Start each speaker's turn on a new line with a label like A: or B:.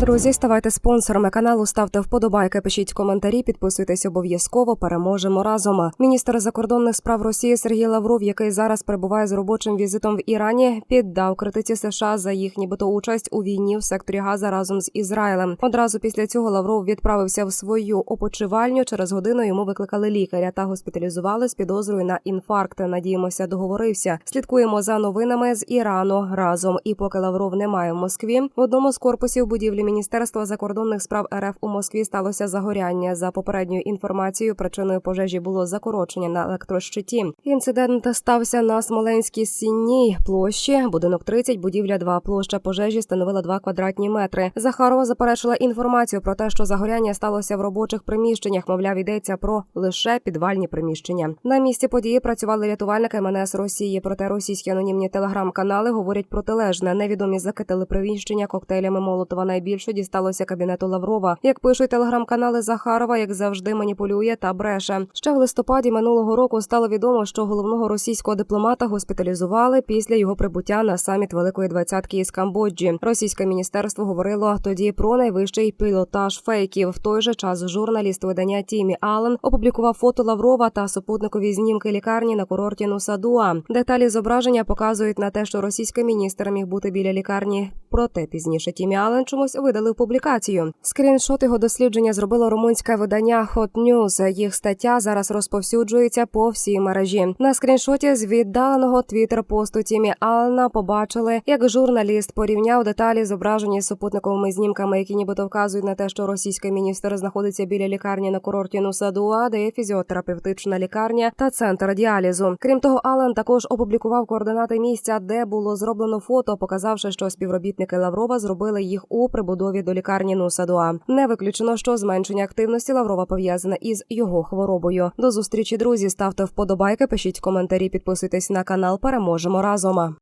A: Друзі, ставайте спонсорами каналу, ставте вподобайки, пишіть коментарі, підписуйтесь обов'язково. Переможемо разом. Міністр закордонних справ Росії Сергій Лавров, який зараз перебуває з робочим візитом в Ірані, піддав критиці США за їх нібито участь у війні в секторі Газа разом з Ізраїлем. Одразу після цього Лавров відправився в свою опочивальню. Через годину йому викликали лікаря та госпіталізували з підозрою на інфаркт. Надіємося, договорився. Слідкуємо за новинами з Ірану разом. І поки Лавров немає в Москві, в одному з корпусів будівлі Міністерства закордонних справ РФ у Москві сталося загоряння. За попередньою інформацією, причиною пожежі було закорочення на електрощиті. Інцидент стався на Смоленській сінній площі. Будинок 30, будівля 2. Площа пожежі становила 2 квадратні метри. Захарова заперечила інформацію про те, що загоряння сталося в робочих приміщеннях. Мовляв, йдеться про лише підвальні приміщення. На місці події працювали рятувальники МНС Росії. Проте російські анонімні телеграм-канали говорять протилежне. Невідомі закитили приміщення коктейлями Молотова. Найбільше дісталося кабінету Лаврова. Як пишуть телеграм-канали Захарова, як завжди маніпулює та бреше. Ще в листопаді минулого року стало відомо, що головного російського дипломата госпіталізували після його прибуття на саміт Великої двадцятки із Камбоджі. Російське міністерство говорило тоді про найвищий пілотаж фейків. В той же час журналіст видання Тімі Аллен опублікував фото Лаврова та супутникові знімки лікарні на курорті Нусадуа. Деталі зображення показують на те, що російський міністр міг бути біля лікарні. Проте пізніше Тімі Аллен чомусь видалив публікацію. Скріншот його дослідження зробило румунське видання Hot News. Їх стаття зараз розповсюджується по всій мережі. На скріншоті з віддаленого твіттер посту Тімі Аллена побачили, як журналіст порівняв деталі, зображені супутниковими знімками, які нібито вказують на те, що російський міністр знаходиться біля лікарні на курорті Нусадуа, де є фізіотерапевтична лікарня та центр діалізу. Крім того, Аллен також опублікував координати місця, де було зроблено фото, показавши, що співробітники Лаврова зробили їх у прибудові до лікарні Нусадуа. Не виключено, що зменшення активності Лаврова пов'язане із його хворобою. До зустрічі, друзі. Ставте вподобайки, пишіть коментарі, підписуйтесь на канал. Переможемо разом.